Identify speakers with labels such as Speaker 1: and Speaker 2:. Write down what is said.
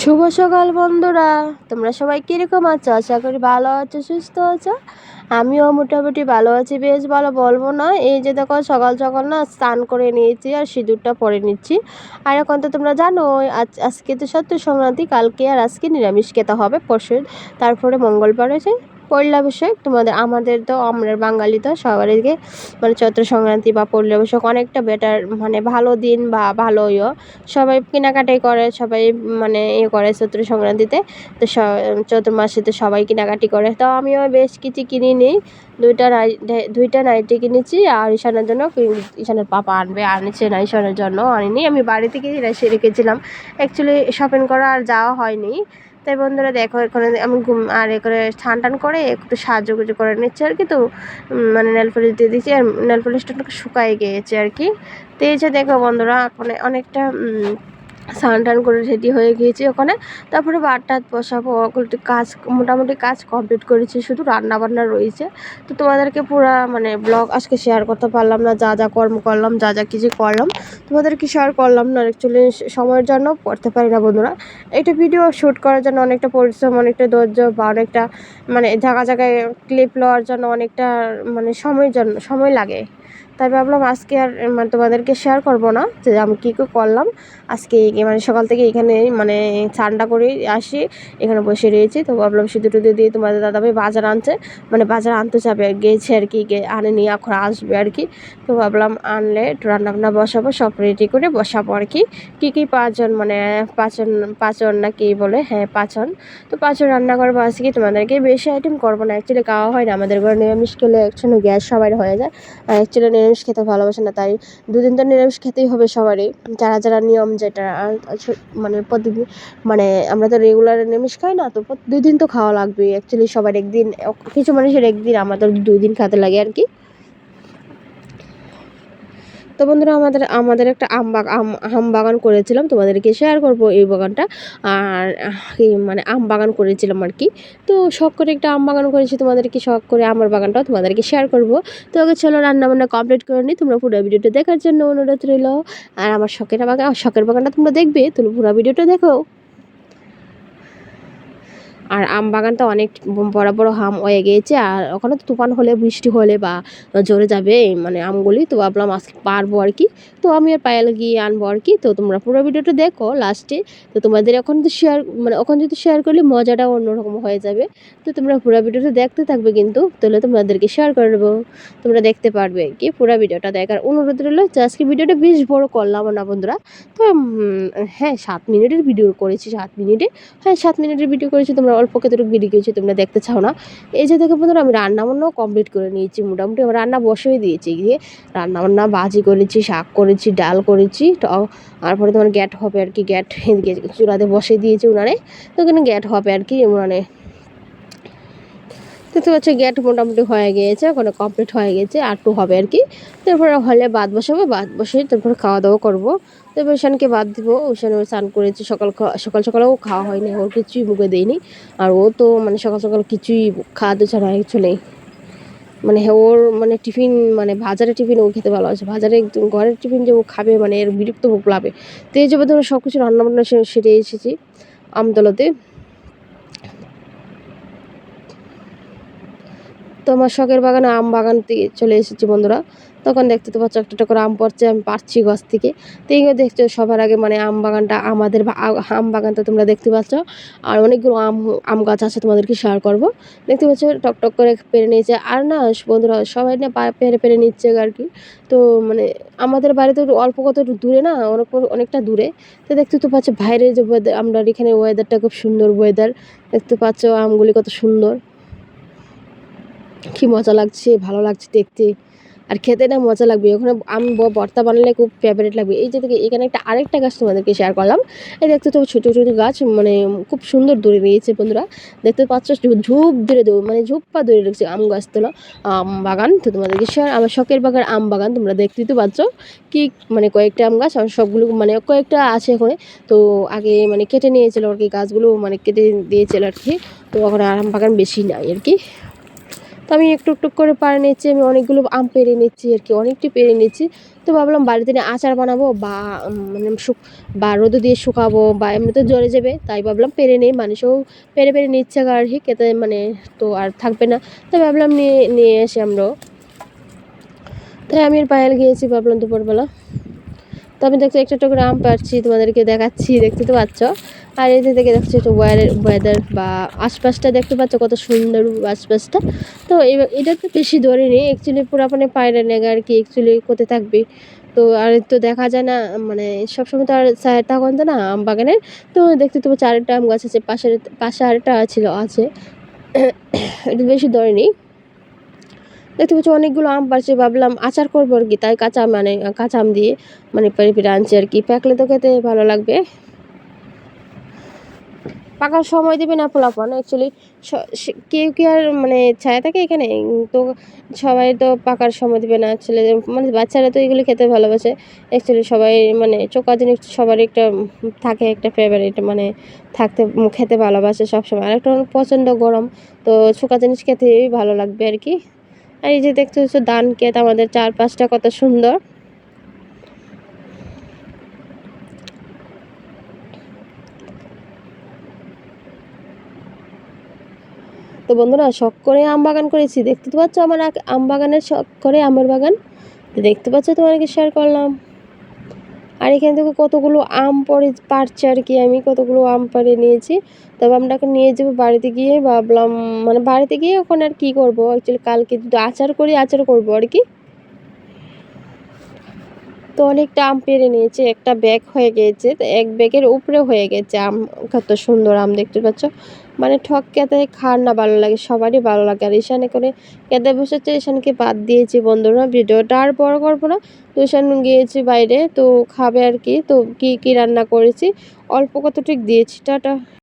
Speaker 1: শুভ সকাল বন্ধুরা। তোমরা সবাই কীরকম আছো? আশা করি ভালো আছো, সুস্থ আছো। আমিও মোটামুটি ভালো আছি, বেশ ভালো বলব না। এই যে দেখো, সকাল সকাল না স্নান করে নিয়েছি আর সিঁদুরটা পরে নিচ্ছি। আর এখন তো তোমরা জানো, আজ আজকে তো সত্য সংক্রান্তি কালকে আর আজকে নিরামিষ খেতে হবে পরশু তারপরে মঙ্গলবার আছে। পয়লা বৈশাখ তোমাদের, আমাদের তো, আমরা বাঙালি তো সবারকে মানে চৈত্র সংক্রান্তি বা পয়লা বৈশাখ অনেকটা বেটার মানে ভালো দিন বা ভালো ইয়ে সবাই কেনাকাটাই করে, সবাই মানে ইয়ে করে চৈত্র সংক্রান্তিতে তো চৈত্র মাসে তো সবাই কেনাকাটি করে। তো আমিও বেশ কিছু কিনি নিই, দুইটা নাই দুইটা নাইটি কিনেছি, আর ঈশানের জন্য ঈশানের পাপা আনবে, আনেছে না, ঈশানের জন্য আনিনি। আমি বাড়ি থেকে রেখেছিলাম অ্যাকচুয়ালি শপিং করা আর যাওয়া হয়নি। তাই বন্ধুরা দেখো, এখানে আমি ঘুম, আর এখানে স্নান টান করে একটু সাহায্য করে নিচ্ছে আর কি। তো মানে নেল পলিশ দিয়ে দিচ্ছি আর নেল পলিশটা শুকায় গিয়েছে আর কি। তো এই যে দেখো বন্ধুরা মানে অনেকটা স্নান টান করে রেডি হয়ে গিয়েছি ওখানে। তারপরে ভাত টাত বসাবো। একটু কাজ, মোটামুটি কাজ কমপ্লিট করেছি। শুধু রান্না বান্না রয়েছে। তো তোমাদেরকে পুরো মানে ব্লগ আজকে শেয়ার করতে পারলাম না। যা যা কর্ম করলাম, যা যা কিছু করলাম, তোমাদেরকে শেয়ার করলাম না। অ্যাকচুয়ালি সময়ের জন্য করতে পারি না বন্ধুরা। একটা ভিডিও শ্যুট করার জন্য অনেকটা পরিশ্রম, অনেকটা ধৈর্য বা অনেকটা মানে জায়গা জায়গায় ক্লিপ লওয়ার জন্য অনেকটা মানে সময়ের জন্য, সময় লাগে। তাই ভাবলাম আজকে আর মানে তোমাদেরকে শেয়ার করব না, যে আমি কী কী করলাম। আজকে মানে সকাল থেকে এখানে মানে ঠান্ডা করে আসি, এখানে বসে রয়েছি। তো ভাবলাম শুধু টুদু দিয়ে তোমাদের দাদাভাই বাজার আনছে মানে বাজার আনতে যাবে গেছে আর কি আনে নিয়ে এখন আসবে আর কি। তো ভাবলাম আনলে একটু রান্নাবান্না বসাবো, সব রেডি করে বসাবো আর কি। কী কী পাঁচজন মানে পাঁচন পাঁচন না কি বলে হ্যাঁ পাঁচন তো পাঁচন রান্না করব আজকে, তোমাদেরকে বেশি আইটেম করব না। অ্যাকচুয়ালি খাওয়া হয় না, আমাদের ঘরে নিরামিষ খেলে একসঙ্গে গ্যাস সবাই হয়ে যায়। আর অ্যাকচুয়ালি নিরামিষ খেতে ভালোবাসে না, তাই দুদিন তো নিরামিষ খেতেই হবে সবারই। যারা যারা নিয়ম যেটা মানে প্রতিদিন মানে আমরা তো রেগুলার নিরামিষ খাই না, তো দুদিন তো খাওয়া লাগবেই। অ্যাকচুয়ালি সবার একদিন, কিছু মানুষের একদিন আমাদের দুদিন খেতে লাগে আর কি। তো বন্ধুরা, আমাদের আমাদের একটা আম আম আম বাগান করেছিলাম। তোমাদেরকে শেয়ার করব এই বাগানটা। আর মানে আম বাগান করেছিলাম আর কি। তো শখ করে একটা আম বাগান করেছি। তোমাদেরকে শখ করে আমার বাগানটাও তোমাদেরকে শেয়ার করব। তো ওকে চলো, রান্নাবান্না কমপ্লিট করে নিই। তোমরা পুরো ভিডিওটা দেখার জন্য অনুরোধ রইল। আর আমার শখের বাগান শখের বাগানটা তোমরা দেখবে। তুমি পুরো ভিডিওটা দেখো। আর আম বাগানটা অনেক বড় বড় আম হয়ে গিয়েছে, আর ওখানে তো তুফান হলে, বৃষ্টি হলে বা জোরে যাবে মানে আমগুলি। তো ভাবলাম আজকে পারব আর কি। তো আমি আর পায়েল গিয়ে আনব আর কি। তো তোমরা পুরো ভিডিওটা দেখো লাস্টে। তো তোমাদের এখন তো শেয়ার মানে ওখানে যদি শেয়ার করলে মজাটা অন্যরকম হয়ে যাবে। তো তোমরা পুরো ভিডিওটা দেখতে থাকবে কিন্তু, তাহলে তোমাদেরকে শেয়ার করে দেবো। তোমরা দেখতে পারবে কি পুরো ভিডিওটা দেখার অনুরোধ রইল। আজকে ভিডিওটা বেশ বড় করলাম না বন্ধুরা। তো হ্যাঁ সাত মিনিটের ভিডিও করেছি, সাত মিনিটে। হ্যাঁ সাত মিনিটের ভিডিও করেছি, তোমরা অল্প কতটুকু বেরিয়ে গিয়েছে তোমরা দেখতে চাও না। এই যে দেখো বন্ধুরা, আমি রান্না বান্নাও কমপ্লিট করে নিয়েছি মোটামুটি। আমার রান্না বসেই দিয়েছি, গিয়ে রান্নাবান্না বাজি করেছি, শাক করেছি, ডাল করেছি তারপরে তোমার গ্যাট হবে আর কি, গ্যাট চুলাতে বসে দিয়েছি উনারে তো ওখানে গ্যাট হবে আর কি উনানে দেখতে পাচ্ছি গেট মোটামুটি হয়ে গিয়েছে ওখানে কমপ্লিট হয়ে গেছে আর একটু হবে আর কি। তারপরে হলে বাদ বসাবো, বাদ বসে তারপরে খাওয়া দাওয়া করব। তারপর ঈশানকে বাদ দিব ঈশান স্নান করেছে, সকাল সকাল সকালেও খাওয়া হয়নি, ওর কিছুই মুখে দেয়নি। আর ও তো মানে সকাল সকাল কিছুই খাওয়াতে ছাড়া কিছু নেই। মানে ওর মানে টিফিন মানে বাজারে টিফিন ও খেতে ভালোবাসে বাজারে একদম ঘরের টিফিন যে ও খাবে মানে এর বিরক্ত ভোগ লাগবে তো এই যে ধরো সব কিছু রান্নাবান্না সেরে এসেছি আমতলাতে। তো আমার শখের বাগানে আম বাগান থেকে চলে এসেছি বন্ধুরা। তখন দেখতে তো পাচ্ছ একটা করে আম পড়ছে, আমি পারছি গাছ থেকে। তো এইগুলো দেখছ, সবার আগে মানে আম বাগানটা, আমাদের আম বাগানটা তোমরা দেখতে পাচ্ছ। আর অনেকগুলো আম আম গাছ আছে তোমাদেরকে শেয়ার করব। দেখতে পাচ্ছ, টক টক করে পেরে নিয়েছে। আর না, বন্ধুরা, সবাই না পেরে পেরে নিচ্ছে আর কি। তো মানে আমাদের বাড়িতে অল্প কত দূরে না, অনেক, অনেকটা দূরে। তো দেখতে তো পাচ্ছ বাইরে যে ওয়েদার আমরা এখানে ওয়েদারটা খুব সুন্দর ওয়েদার দেখতে পাচ্ছ, আমগুলি কত সুন্দর। কি মজা লাগছে, ভালো লাগছে দেখতে। আর খেতে না মজা লাগবে। ওখানে আম ভর্তা বানালে খুব ফেভারিট লাগবে। এই যে থেকে এখানে একটা আরেকটা গাছ তোমাদেরকে শেয়ার করলাম। এই দেখতে তো ছোটো ছোটো গাছ মানে খুব সুন্দর দূরে নিয়েছে বন্ধুরা। দেখতে পাচ্ছ ঝুপ ধরে দেবো মানে ঝুপ্পা ধরে রেখেছে আম গাছ তোলা আম বাগান। তো তোমাদেরকে শেয়ার আমার শখের বাগান আম বাগান, তোমরা দেখতেই তো পাচ্ছ। কি মানে কয়েকটা আম গাছ আমার সবগুলো মানে কয়েকটা আছে ওখানে তো আগে মানে কেটে নিয়েছিল আর কি গাছগুলো মানে কেটে দিয়েছিল আর কি। তো ওখানে আম বাগান বেশি নাই আর কি। আমি একটু একটু করে পাড়ে নিচ্ছি, আমি অনেকগুলো আম পেরে নিচ্ছি আর কি, অনেকটি পেরে নিচ্ছি। তো ভাবলাম বাড়িতে নিয়ে আচার বানাবো বা মানে শুক, বা রোদে দিয়ে শুকাবো বা এমনিতে জ্বরে যাবে, তাই ভাবলাম পেরে নেই, মানুষও পেরে পেরে নিচ্ছে আর কি, খেতে মানে তো আর থাকবে না। তাই ভাবলাম নিয়ে নিয়ে এসে আমরাও। তাই আমি পায়েল গিয়েছি ভাবলাম দুপুরবেলা। তো আমি দেখছি একটা করে আম পাচ্ছি তোমাদেরকে দেখাচ্ছি, দেখতে তো পাচ্ছ। আর এই থেকে দেখছ একটু ওয়েদার বা আশপাশটা দেখতে পাচ্ছ কত সুন্দর আশপাশটা। তো এটা তো বেশি ধরিনি অ্যাকচুয়ালি পুরো মানে পায়রা নেগা আর কি অ্যাকচুয়ালি কোথায় থাকবে? তো আর তো দেখা যায় না মানে সবসময় তো আর স্যার তখন তো না, আম বাগানের। তো দেখতে তো চারটা আম গাছ আছে, পাশের, পাশে আরেকটা ছিল, আছে। একটু বেশি ধরেনি দেখতে পাচ্ছি অনেকগুলো আম পারছে ভাবলাম আচার করব আর কি, তাই কাঁচা মানে কাঁচা আম দিয়ে মানে পেরে পেরে আনছি আর কি। পাকলে তো খেতে ভালো লাগবে। পাকার সময় দেবে না পোলাপান অ্যাকচুয়ালি কেউ কি আর মানে ছায়া থাকে এখানে? তো সবাই তো পাকার সময় দেবে না ছেলে মানে বাচ্চারা তো এগুলো খেতে ভালোবাসে। অ্যাকচুয়ালি সবাই মানে চোখা জিনিস সবার একটা থাকে একটা ফেভারিট মানে থাকতে খেতে ভালোবাসে সবসময়। আর একটা প্রচণ্ড গরম, তো শুকা জিনিস খেতেই ভালো লাগবে আর কি। আর এই যে দেখতে হচ্ছে ধান ক্ষেত আমাদের চারপাশটা কত সুন্দর। তো বন্ধুরা, শখ করে আম বাগান করেছি। দেখতে তো পাচ্ছ আমার আম বাগানের শখ করে আমের বাগান? তো দেখতে পাচ্ছ তোমাকে শেয়ার করলাম। আর এখান থেকে কতগুলো আম পরে পারছে আর কি। আমি কতগুলো আম পাড়ে নিয়েছি। তবে আমটাকে নিয়ে যাব বাড়িতে গিয়ে ভাবলাম মানে বাড়িতে গিয়ে ওখানে আর কী করব? অ্যাকচুয়ালি কালকে যদি আচার করি, আচার করব আর কি। তো অনেকটা আম পেরে নিয়েছে। একটা ব্যাগ হয়ে গিয়েছে তো এক ব্যাগের উপরে হয়ে গেছে আম। কত সুন্দর আম দেখতে পাচ্ছ। মানে ঠক কেঁদে খার না ভালো লাগে, সবারই ভালো লাগে। আর ঈশানে করে কেঁদে বসেছে, ঈশানকে বাদ দিয়েছি বন্ধুরা ভিডিওটা। আর বড় করব না, তো ঈশান গিয়েছি বাইরে, তো খাবে আর কি, তো কি কি রান্না করেছি, অল্প কতটুক দিয়েছি, টাটা।